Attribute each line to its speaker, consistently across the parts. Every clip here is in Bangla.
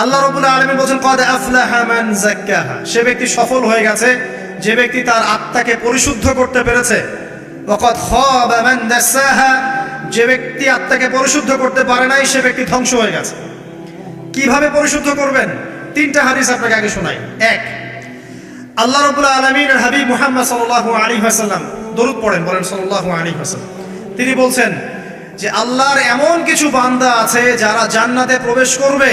Speaker 1: আল্লাহ রবুল্লাহ আলমী বলছেন, কদ আফলাহা মান সে ব্যক্তি সফল হয়ে গেছে, যে ব্যক্তি তার আত্মাকে পরিশুদ্ধ করতে পেরেছে। যে ব্যক্তি আত্মাকে পরিশুদ্ধ করতে পারে নাই, সে ব্যক্তি ধ্বংস হয়ে গেছে। কীভাবে পরিশুদ্ধ করবেন? তিনটা হাদিস আপনাকে আগে শোনাই। এক, আল্লাহ রবুল্লাহ আলমীর হাবিব মুহাম্মদ সাল্লাহ আলী হাসাল্লাম দরুদ পড়েন, বলেন সাল্লাহ আলী হাসাল্লাম তিনি বলছেন যে, আল্লাহর এমন কিছু বান্দা আছে যারা জান্নাতে প্রবেশ করবে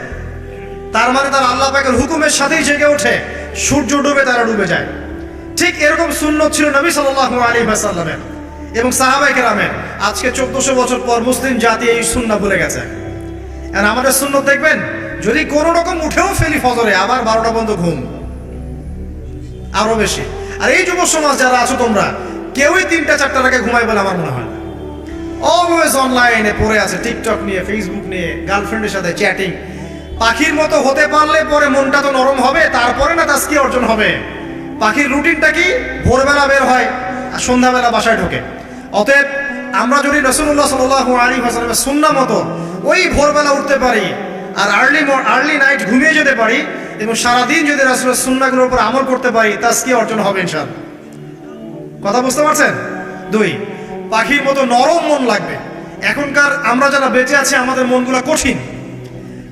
Speaker 1: তার মানে তার আল্লাহ পাকের হুকুমের সাথেই জেগে ওঠে। সূর্য ডুবে, তারা ডুবে যায়। ঠিক এরকম শূন্য ছিল নবী সাল্লাহ আলী সাল্লামের এবং সাহাবাই কেরামের। আজকে চোদ্দশো বছর পর মুসলিম জাতি এই সুন্না ভুলে গেছে। আর আমাদের শূন্য দেখবেন, যদি কোনো রকম উঠেও ফেলি ফজরে, আবার বারোটা পর্যন্ত ঘুম। আরও বেশি। আর এই যুব সমাজ যারা আছো তোমরা, কেউই তিনটা, চারটার আগে ঘুমাই বলে আমার মনে হয় অলওয়েজ অনলাইনে পড়ে আছে টিকটক নিয়ে ফেসবুক নিয়ে গার্লফ্রেন্ডের সাথে চ্যাটিং পাখির মতো হতে পারলে পরে মনটা তো নরম হবে, তারপরে না তাস্কি অর্জন হবে। পাখির রুটিনটা কি? ভোরবেলা বের হয় আর সন্ধ্যাবেলা বাসায় ঢোকে। অতএব আমরা যদি রসুল্লাহ সাল আলী হাসালামের সুন্না মতো ওই ভোরবেলা উঠতে পারি আর আর্লি আর্লি নাইট ঘুমিয়ে যেতে পারি এবং সারাদিন যদি রাসুলের সুন্নাগুলোর উপর আমল করতে পারি তাস্কি অর্জন হবে ইনশাল কথা বুঝতে পারছেন? দুই, পাখির মতো নরম মন লাগবে। এখনকার আমরা যারা বেঁচে আছি, আমাদের মনগুলো কঠিন।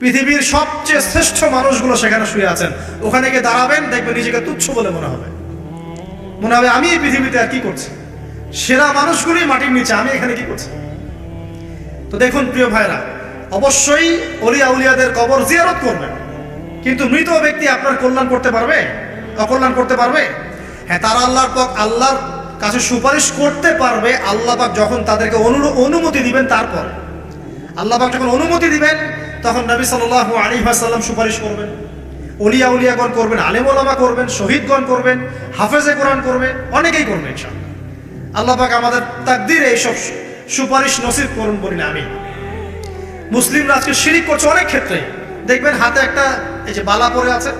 Speaker 1: পৃথিবীর সবচেয়ে শ্রেষ্ঠ মানুষগুলো সেখানে শুয়ে আছেন। ওখানে গিয়ে দাঁড়াবেন, দেখবেন নিজেকে তুচ্ছ বলে মনে হবে। মনে হবে, আমি এই পৃথিবীতে আর কি করছি? সেরা মানুষগুলি মাটির নিচে, আমি এখানে কি করছি? তো দেখুন, প্রিয় ভাইরা অবশ্যই অলিয়া উলিয়াদের কবর জিয়ারত করবেন। কিন্তু মৃত ব্যক্তি আপনার কল্যাণ করতে পারবে? অকল্যাণ করতে পারবে? হ্যাঁ তারা আল্লাহর পক আল্লাহর কাছে সুপারিশ করতে পারবে। আল্লাহ পাক যখন তাদেরকে অনুমতি দিবেন তারপর। আল্লাহ পাক যখন অনুমতি দিবেন তখন নবী সাল্লাল্লাহু আলাইহি ওয়াসাল্লাম সুপারিশ করবেন। অলিয়া উলিয়াগণ করবেন আলেম ওলামা করবেন, শহীদগণ করবেন, হাফেজে কোরআন করবে, অনেকেই করবে আল্লাহ পাক আমাদের তাকদিরে এইসব সুপারিশ নসিব করুন বলি আমি মুসলিমরা আজকে শিরিক করছে অনেক ক্ষেত্রে। দেখবেন হাতে একটা এই যে বালা পরে আছে,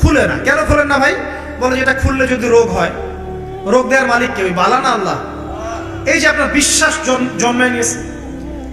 Speaker 1: খুলে না। কেন খুলেন না ভাই? বলে যে এটা খুললে যদি রোগ হয়, রোগ দেওয়ার মালিক কে? ওই বালা না আল্লাহ? এই যে আপনার বিশ্বাস জন্মে নিয়েছে।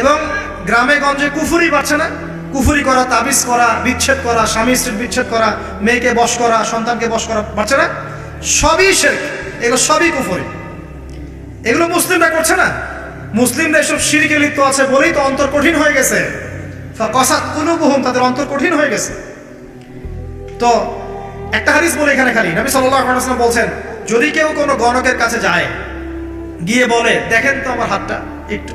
Speaker 1: এবং গ্রামে গঞ্জে কুফুরি বাড়ছে না? কুফুরি করা, তাবিজ করা, বিচ্ছেদ করা, স্বামী স্ত্রীর বিচ্ছেদ করা, মেয়েকে বশ করা, সন্তানকে বশ করা বাড়ছে না? সবই শেখ এগুলো সবই কুফুরি। এগুলো মুসলিমরা করছে না? মুসলিমরা এসব শিরিকে লিপ্ত আছে বলেই তো অন্তর কঠিন হয়ে গেছে। কসাত কুলুবুহুম, তাদের অন্তর কঠিন হয়ে গেছে। তো একটা হাদিস বলে এখানে খালি। নবী আলাইহি বলছেন, যদি কেউ কোনো গণকের কাছে যায়, গিয়ে বলে, দেখেন তো আমার হাতটা, একটু।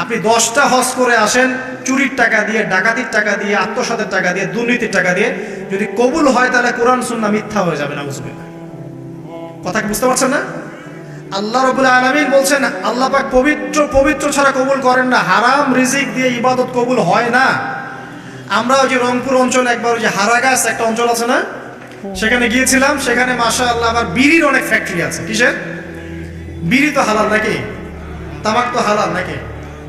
Speaker 1: আপনি দশটা হজ করে আসেন, চুরির টাকা দিয়ে, ডাকাতির টাকা দিয়ে, আত্মসাতের টাকা দিয়ে, দুর্নীতির টাকা দিয়ে, যদি কবুল হয় তাহলে কোরআন সুন্না মিথ্যা হয়ে যাবে না বুঝবে কথা কি বুঝতে পারছেন না? আল্লাহ রবুল আলমিন বলছেন, আল্লাহ পাক পবিত্র পবিত্র ছাড়া কবুল করেন না, হারাম রিজিক দিয়ে ইবাদত কবুল হয় না। আমরা ওই যে রংপুর অঞ্চল একবার ওই যে হারাগাছ একটা অঞ্চল আছে না? সেখানে গিয়েছিলাম, সেখানে মাসা আল্লাহ আবার বিড়ির অনেক ফ্যাক্টরি আছে। কিসের? বিড়ি তো হালাল নাকি? তামাক তো হালাল নাকি?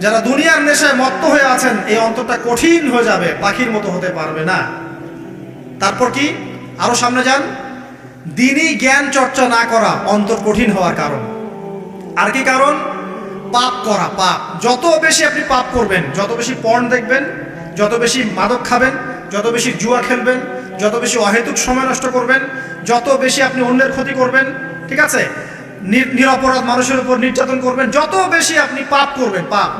Speaker 1: যারা দুনিয়ার নেশায় মত্ত হয়ে আছেন, এই অন্তরটা কঠিন হয়ে যাবে পাখির মতো হতে পারবে না। তারপর কি? আরও সামনে যান। দিনই জ্ঞান চর্চা না করা অন্তর কঠিন হওয়ার কারণ। আর কি কারণ? পাপ করা, পাপ। যত বেশি আপনি পাপ করবেন, যত বেশি পণ দেখবেন, যত বেশি মাদক খাবেন, যত বেশি জুয়া খেলবেন, যত বেশি অহেতুক সময় নষ্ট করবেন, যত বেশি আপনি অন্যের ক্ষতি করবেন, ঠিক আছে? নিরপরাধ মানুষের উপর নির্যাতন করবেন, যত বেশি আপনি পাপ করবেন, পাপ।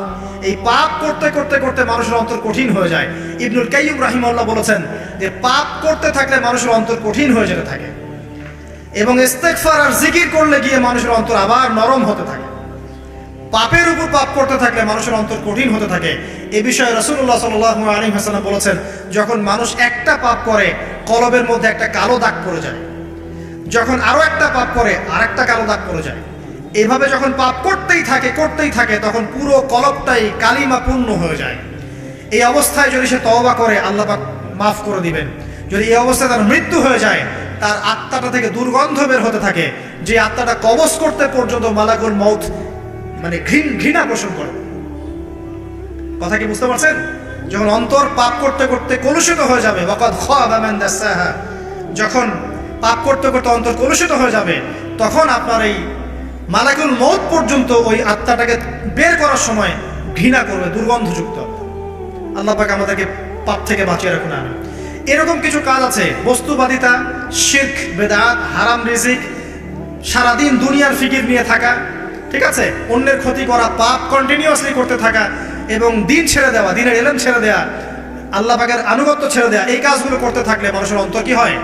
Speaker 1: এই পাপ করতে করতে করতে মানুষের অন্তর কঠিন হয়ে যায়। ইবনুল কাইয়ুম রাহিমাল্লাহ বলেছেন যে, পাপ করতে থাকলে মানুষের অন্তর কঠিন হয়ে যেতে থাকে। এবং ইস্তেগফার আর জিকির করলে গিয়ে মানুষের অন্তর আবার নরম হতে থাকে। পাপের উপর পাপ করতে থাকলে মানুষের অন্তর কঠিন হতে থাকে। এ বিষয়ে রসুল্লাহ সাল আলী হাসান বলেছেন, যখন মানুষ একটা পাপ করে, কলবের মধ্যে একটা কালো দাগ পড়ে যায়। যখন আরও একটা পাপ করে আর একটা কালো দাগ পড়ে যায়। এভাবে যখন পাপ করতেই থাকে করতেই থাকে, তখন পুরো কলপটাই কালিমা পূর্ণ হয়ে যায়। এই অবস্থায় যদি সে তওবা করে, আল্লাহ মাফ করে দিবেন। যদি এই অবস্থায় তার মৃত্যু হয়ে যায়, তার আত্মাটা থেকে দুর্গন্ধ বের হতে থাকে, যে আত্মাটা কবজ করতে পর্যন্ত মালাকুল মৌত মানে ঘৃণ, ঘৃণা পোষণ করে। কথা কি বুঝতে পারছেন? যখন অন্তর পাপ করতে করতে কলুষিত হয়ে যাবে যখন পাপ করতে করতে অন্তর কলুষিত হয়ে যাবে, তখন আপনার এই মালাকুল মৌত পর্যন্ত ওই আত্মাটাকে বের করার সময় ঘৃণা করবে, দুর্গন্ধযুক্ত আল্লাহ আমাদেরকে পাপ থেকে বাঁচিয়ে রাখুন আমি এরকম কিছু কাজ আছে, বস্তুবাদিতা, শির্ক, বেদাত, হারাম রিজিক, সারাদিন দুনিয়ার ফিকির নিয়ে থাকা, ঠিক আছে? অন্যের ক্ষতি করা, পাপ কন্টিনিউয়াসলি করতে থাকা এবং দিন ছেড়ে দেওয়া, দিনের এলেম ছেড়ে দেওয়া, আল্লাহ পাকের আনুগত্য ছেড়ে দেওয়া, এই কাজগুলো করতে থাকলে মানুষের অন্তর কি হয়?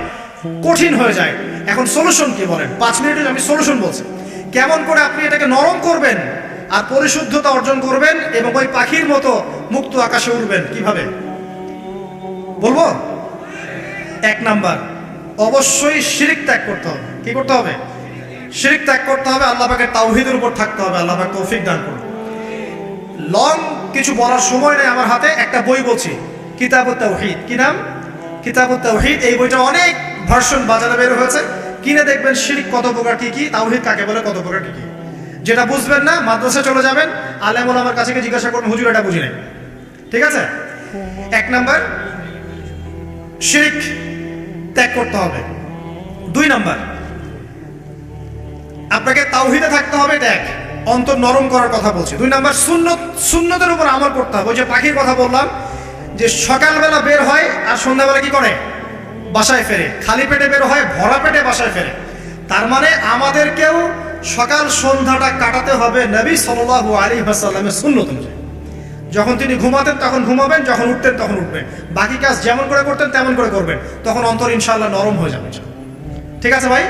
Speaker 1: কঠিন হয়ে যায়। এখন সলিউশন কি বলেন? পাঁচ মিনিটে আমি সলিউশন বলছি। কেমন করে আপনি এটাকে নরম করবেন আর পরিশুদ্ধতা অর্জন করবেন এবং ওই পাখির মতো মুক্ত আকাশে উঠবেন কীভাবে? বলব? এক নাম্বার, অবশ্যই শিরিক ত্যাগ করতে হবে। কি করতে হবে? শিরিক ত্যাগ করতে হবে, আল্লাহ পাকের তাওহীদের উপর থাকতে হবে, আল্লাহ পাক তৌফিক দান করুন। লং কিছু বলার সময় নেই আমার হাতে, একটা বই বলছি, কিতাবুত তাওহীদ। কি নাম? কিতাবুত তাওহীদ, এই বইটা অনেক ভার্সন বাজারে বের হয়েছে। কিনে দেখবেন শিরিক কত প্রকার কি কি, তাওহীদ কাকে বলে, কত প্রকার কি কি। যেটা বুঝবেন না মাদ্রাসায় চলে যাবেন, আলেমুল আমার কাছে জিজ্ঞাসা করুন, হুজুর, এটা বুঝি নাই? ঠিক আছে? এক নাম্বার, শিরিক ত্যাগ করতে হবে। দুই নাম্বার, আপনাকে তাওহিদে থাকতে হবে এটা এক অন্তর নরম করার কথা বলছি। দুই নাম্বার, সুন্নত, সুন্নতের উপর আমল করতে হবে। ওই যে পাখির কথা বললাম, যে সকালবেলা বের হয় আর সন্ধ্যাবেলা কি করে? বাসায় ফেরে, খালি পেটে বের হয়, ভরা পেটে বাসায় ফেরে। তার মানে আমাদেরকেও সকাল সন্ধ্যাটা কাটাতে হবে নবী সাল্লাল্লাহু আলী হাসাল্লামের সুন্নত অনুযায়ী। যখন তিনি ঘুমাতেন তখন ঘুমাবেন, যখন উঠতেন তখন উঠবেন। বাকি কাজ যেমন করে করতেন তেমন করে করবেন। তখন অন্তর ইনশাল্লাহ নরম হয়ে যাবে ঠিক আছে ভাই?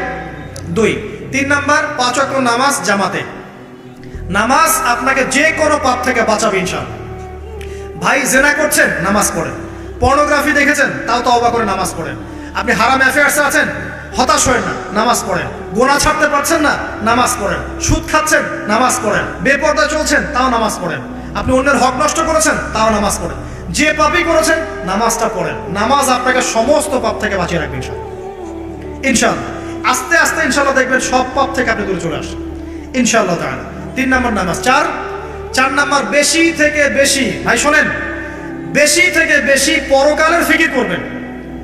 Speaker 1: দুই। তিন নাম্বার, পাঁচ অক্ট নামাজ জামাতে। নামাজ আপনাকে যে কোনো পাপ থেকে বাঁচাবে ইনশাল্লাহ ভাই, জেনা করছেন, নামাজ পড়েন। পর্নোগ্রাফি দেখেছেন? তাও তওবা করে নামাজ পড়েন। আপনি হারাম অ্যাফেয়ার্সে আছেন, হতাশ হয়েন না, নামাজ পড়েন। গোনা ছাড়তে পারছেন না, নামাজ পড়েন। সুদ খাচ্ছেন, নামাজ পড়েন। বেপর্দা চলছেন, তাও নামাজ পড়েন। আপনি অন্যের হক নষ্ট করেছেন, তাও নামাজ পড়েন। যে পাপই করেছেন, নামাজটা পড়েন। নামাজ আপনাকে সমস্ত পাপ থেকে বাঁচিয়ে রাখবে ইনশাল্লাহ ইনশাল্লাহ আস্তে আস্তে ইনশাল্লাহ দেখবেন সব পাপ থেকে আপনি দূরে চলে আসেন ইনশাল্লাহ তাহলে তিন নম্বর নামাজ। চার চার নাম্বার বেশি থেকে বেশি, ভাই শোনেন, বেশি থেকে বেশি পরকালের ফিকির করবেন।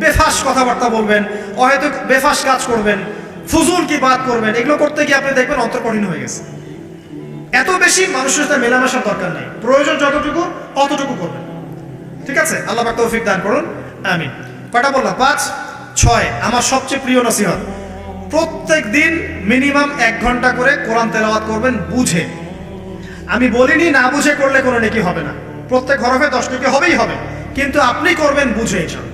Speaker 1: বেফাস কথাবার্তা বলবেন হয়তো বেফাস কাজ করবেন, ফুজুল কি বাদ করবেন, এগুলো করতে গিয়ে আপনি দেখবেন অন্তর কঠিন হয়ে গেছে। এত বেশি মানুষের সাথে মেলামেশার দরকার নেই। প্রয়োজন যতটুকু, অতটুকু করবেন। ঠিক আছে? আল্লাহ পাক তৌফিক দান করুন। আমিন। কটা বললাম? পাঁচ, ছয়। আমার সবচেয়ে প্রিয় নসিহত। প্রত্যেক দিন মিনিমাম এক ঘণ্টা করে কোরআন তেলাওয়াত করবেন, বুঝে। আমি বলিনি না বুঝে করলে কোনো নেকি হবে না। প্রত্যেক হরফে দশ নেকি হবেই হবে। কিন্তু আপনি করবেন, বুঝে, ইনশাআল্লাহ।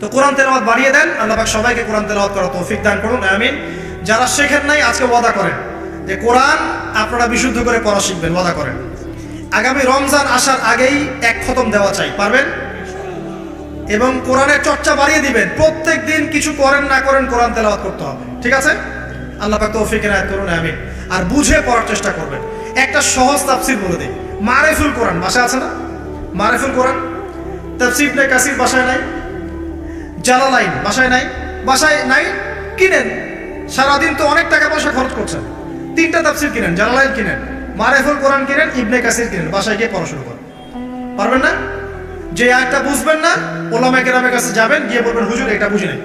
Speaker 1: তো কোরআন তেলাওয়াত বাড়িয়ে দেন। আল্লাহ পাক সবাইকে কোরআন তেলাওয়াত করার তৌফিক দান করুন, আমিন। যারা শেখেন নাই, আজকে ওয়াদা করেন যে কোরআন আপনারা বিশুদ্ধ করে পড়া শিখবেন, ওয়াদা করেন। আগামী রমজান আসার আগেই এক খতম দেওয়া চাই, পারবেন? এবং কোরআনের চর্চা বাড়িয়ে দিবেন। প্রত্যেক দিন কিছু করেন, না করেন, কোরআন তেলাওয়াত করতে হবে। ঠিক আছে? আল্লাহ পাক তৌফিক এনায়েত করুন আমি আর বুঝে পড়ার চেষ্টা করবেন। একটা সহজ তাফসির বলে দিই। মারেফুল কোরআন, বাসায় আছে না? মারেফুল কোরআন? তাফসির ইবনে কাসির বাসায় নাই? জালালাইন বাসায় নাই বাসায় নাই, কিনেন। সারাদিন তো অনেক টাকা পয়সা খরচ করছেন। তিনটা তাফসির কিনেন জালালাইন কিনেন, মারেফুল কোরআন কিনেন, ইবনে কাসির কিনেন, বাসায় গিয়ে পড়াশোনা করেন। পারবেন না? যে একটা বুঝবেন না ওলামা কেরামের কাছে যাবেন, গিয়ে বলবেন, হুজুর, এটা বুঝি নাই।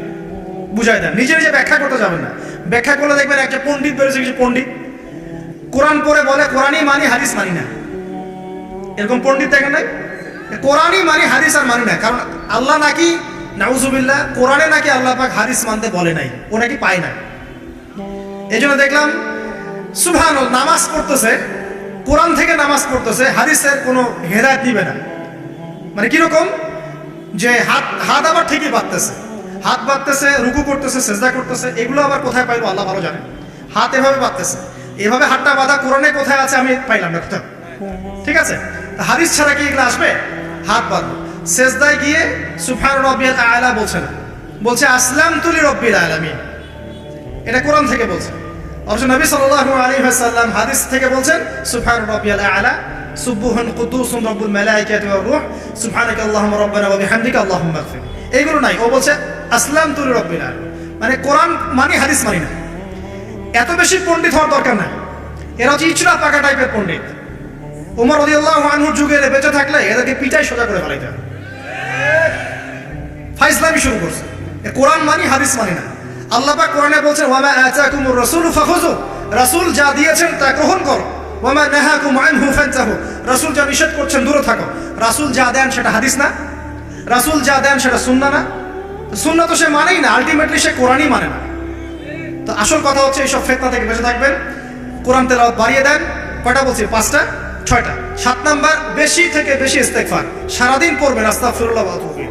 Speaker 1: বুঝাই দেন। নিজে নিজে ব্যাখ্যা করতে যাবেন না। ব্যাখ্যা করলে দেখবেন একটা পণ্ডিত বেরোছে, কিছু পণ্ডিত। কোরআন পড়ে বলে, কোরআনই মানি, হাদিস মানি না। এরকম পণ্ডিত দেখেন নাই? কোরআনই মানি, হাদিস আর মানি না। কারণ আল্লাহ নাকি নাউজুবিল্লাহ, কোরআনে নাকি আল্লাহ পাক হাদিস মানতে বলে নাই, ও নাকি পায় না এই জন্য দেখলাম সুবহান নামাজ পড়তেছে, কোরআন থেকে নামাজ পড়তেছে, হাদিসের কোনো হেদায়ত দিবে না। মানে কীরকম? যে হাত হাত আবার ঠিকই বাঁধতেছে। হাত বাঁধতেছে, রুকু করতেছে, সেজদা করতেছে, এগুলো আবার কোথায় পাইবো? আল্লাহ ভালো জানে। হাত এভাবে বাঁধতেছে। এভাবে হাতটা বাঁধা কোরআনে কোথায় আছে আমি পাইলাম না কোথাও। ঠিক আছে? হাদিস ছাড়া কি এগুলো আসবে? হাত বাঁধবো। সেজদায় গিয়ে সুফার রব্বিল আয়লা বলছে না বলছে আসলাম তুলি রব্বিল আলামিন। এটা কোরআন থেকে বলছে। অবশ্য নবী সাল্লাল্লাহু আলাইহি ওয়াসাল্লাম হাদিস থেকে বলছেন সুফার রাব্বিয়াল আয়লা সুবহুন কুদুসুন রব্বুল মালাইকাতি ওয়ার রূহ, সুবহানাকা আল্লাহুম্মা রাব্বানা ওয়া বিহামদিকা আল্লাহুম্মা ইগফির। এইগুলো নাই। ও বলছে আসলাম তুল রব্বিল আলামিন। মানে কোরআন মানি, হাদিস মানি না। এত বেশি পণ্ডিত হওয়ার দরকার নাই। এরা হচ্ছে ইচড়া পাকা টাইপের পণ্ডিত। ওমর রাদিয়াল্লাহু আনহুর যুগে বেঁচে থাকলে এদেরকে পিটাই সোজা করে ফেলাইতে হবে ফাইজলামি শুরু করছে। কোরআন মানি, হাদিস মানি না। আল্লাহ পাক কোরআনে বলছেন, ওয়ামা আতাকুমুর রাসূলু ফাখুযু। রাসূল যা দিয়েছেন তা গ্রহণ করো। ওয়ামা নাহাকুম আনহু ফান্তাহু। রাসূল যা নিষেধ করছেন দূরে থাকো। রাসূল যা দেন সেটা হাদিস না। রাসূল যা দেন সেটা সুন্নাহ না। সুন্নাহ তো সে মানেই না, আলটিমেটলি সে কোরআনই মানে না। তো আসল কথা হচ্ছে, এইসব ফেতনা থেকে বেঁচে থাকবেন। কোরআন তেলাওয়াত বাড়িয়ে দেন। কয়টা বলছি? পাঁচটা? ছয়টা। সাত নাম্বার, বেশি থেকে বেশি ইস্তেগফার। সারাদিন পড়বেন, আস্তাগফিরুল্লাহ ওয়া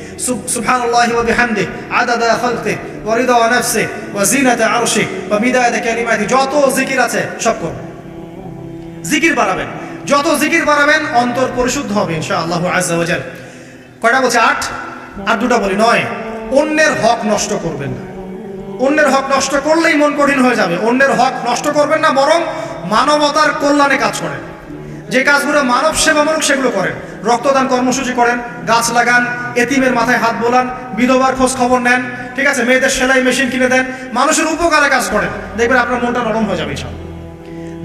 Speaker 1: سبحان الله وبحمده عدد خلقه ورضا نفسه وزينة عرشه ومداد كلماته যত জিকির আছে সব করবেন জিকির বাড়াবেন যত জিকির বাড়াবেন অন্তর পরিশুদ্ধ হবে ইনশাআল্লাহ আজ্জা ওয়াজাল কয়টা বলছে আট আর দুটো বলি নয় অন্যের হক নষ্ট করবেন না অন্যের হক নষ্ট করলেই মন কঠিন হয়ে যাবে অন্যের হক নষ্ট করবেন না বরং মানবতার কল্যাণে কাজ করেন যে কাজগুলো মানব সেবামূলক সেগুলো করেন রক্তদান কর্মসূচি করেন, গাছ লাগান, এতিমের মাথায় হাত বোলান, বিধবার খোঁজ খবর নেন, ঠিক আছে? মেয়েদের সেলাই মেশিন কিনে দেন, মানুষের উপকারে কাজ করেন। দেখবেন আপনার মনটা নরম হয়ে যাবে ইনশাল্লাহ।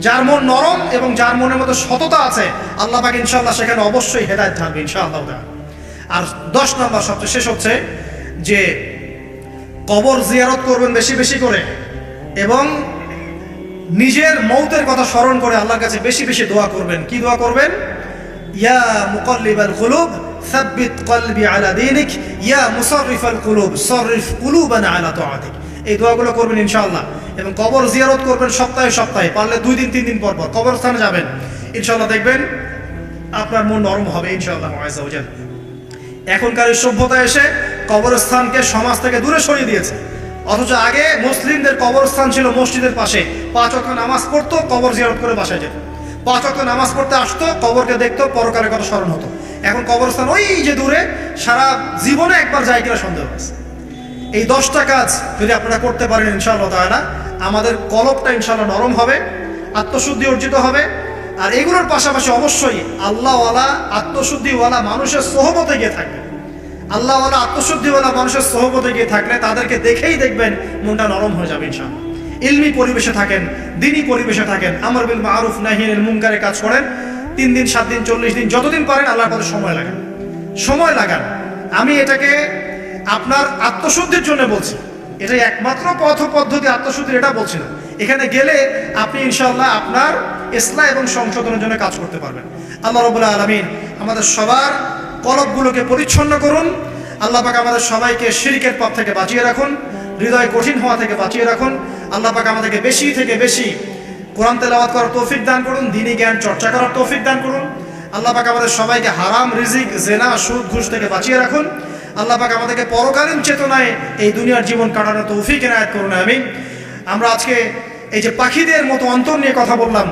Speaker 1: যার মন নরম এবং যার মনের মধ্যে সততা আছে, আল্লাহ পাক ইনশাল্লাহ সেখানে অবশ্যই হেদায়ত থাকবে ইনশাআল্লাহ। আর দশ নম্বর সবচেয়ে শেষ হচ্ছে যে, কবর জিয়ারত করবেন বেশি বেশি করে এবং নিজের মৌতের কথা স্মরণ করে আল্লাহর কাছে বেশি বেশি দোয়া করবেন। কি দোয়া করবেন? ইয়া মুকাল্লিবাল কুলুব, সাব্বিত কলবি আলা দীনিক, ইয়া মুসাররিফাল কুলুব সররিফ কুলুবানা আলা তাআতিক। এই দোয়াগুলো করবেন ইনশাআল্লাহ। এবং কবর জিয়ারত করবেন সপ্তাহে সপ্তাহে, পারলে দুই দিন, তিন দিন পর পর। কবরস্থানে যাবেন। ইনশাআল্লাহ দেখবেন আপনার মন নরম হবে ইনশাআল্লাহ ওয়াজাল এখনকার এই সভ্যতা এসে কবরস্থানকে সমাজ থেকে দূরে সরিয়ে দিয়েছে। অথচ আগে মুসলিমদের কবরস্থান ছিল মসজিদের পাশে। পাঁচ অক্ট নামাজ পড়তো, কবর জিয়ারত করে বাসায় যেত। পাঁচ অক্ট নামাজ পড়তে আসতো, কবরকে দেখতো পরকারের কথা স্মরণ হতো। এখন কবরস্থান ওই যে দূরে, সারা জীবনে একবার যায় কিনা সন্দেহ আছে এই দশটা কাজ যদি আপনারা করতে পারেন ইনশাআল্লাহ তাআলা, আমাদের কলবটা ইনশাআল্লাহ নরম হবে, আত্মশুদ্ধি অর্জিত হবে। আর এগুলোর পাশাপাশি অবশ্যই আল্লাহওয়ালা, আত্মশুদ্ধিওয়ালা মানুষের সোহবতে গিয়ে থাকবে আল্লাহওয়ালা, আত্মশুদ্ধিওয়ালা মানুষের সোহবতে গিয়ে থাকলে তাদেরকে দেখেই দেখবেন মনটা নরম হয়ে যাবে ইনশাআল্লাহ। ইলমি পরিবেশে থাকেন, দিনী পরিবেশে থাকেন, আমর বিল মারুফ নাহিনের মুনকারে কাজ করেন, তিন দিন, সাত দিন, চল্লিশ দিন, যতদিন পারেন আল্লাহর পথে সময় লাগান। সময় লাগান। আমি এটাকে আপনার আত্মশুদ্ধির জন্য বলছি। এটাই একমাত্র পথ পদ্ধতি আত্মশুদ্ধির, এটা বলছি না। এখানে গেলে আপনি ইনশাল্লাহ আপনার ইসলাম এবং সংশোধনের জন্য কাজ করতে পারবেন। আল্লাহ রবুল্লাহ আলমিন আমাদের সবার কলবগুলোকে পরিচ্ছন্ন করুন। আল্লাহ পাক আমাদের সবাইকে শিরিকের পথ থেকে বাঁচিয়ে রাখুন, হৃদয় কঠিন হওয়া থেকে বাঁচিয়ে রাখুন। আল্লাহ পাক আমাদেরকে বেশি থেকে বেশি কোরআন তেলাওয়াত করার তৌফিক দান করুন, দিনী জ্ঞান চর্চা করার তৌফিক দান করুন। আল্লাহ পাক আমাদের সবাইকে হারাম, রিজিক, জেনা, সুদ, ঘুষ থেকে বাঁচিয়ে রাখুন। আল্লাহ পাক আমাদেরকে পরকালীন চেতনায় এই দুনিয়ার জীবন কাটানোর তৌফিক এনায়ত করুন আমি আমরা আজকে এই যে পাখিদের মতো অন্তর নিয়ে কথা বললাম,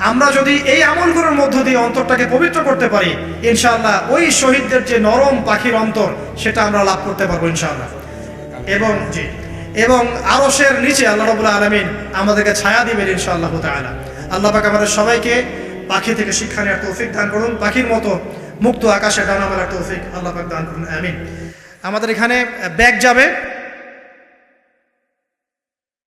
Speaker 1: আমরা যদি এই আমলগুলোর মধ্য দিয়ে অন্তরটাকে পবিত্র করতে পারি, ইনশাআল্লাহ ওই শহীদদের যে নরম পাখির অন্তর, সেটা আমরা লাভ করতে পারব, ইনশাআল্লাহ। এবং জি। এবং আরশের নিচে আল্লাহ রবুল্লা আলমিন আমাদেরকে ছায়া দিবেন ইনশাআল্লাহ তালা আল্লাহ পাক আমাদের সবাইকে পাখি থেকে শিক্ষা নেওয়ার তৌফিক দান করুন, পাখির মতো মুক্ত আকাশে ডানা মেলার তৌফিক আল্লাহ পাক দান করুন, আমিন। আমাদের এখানে ব্যাগ যাবে।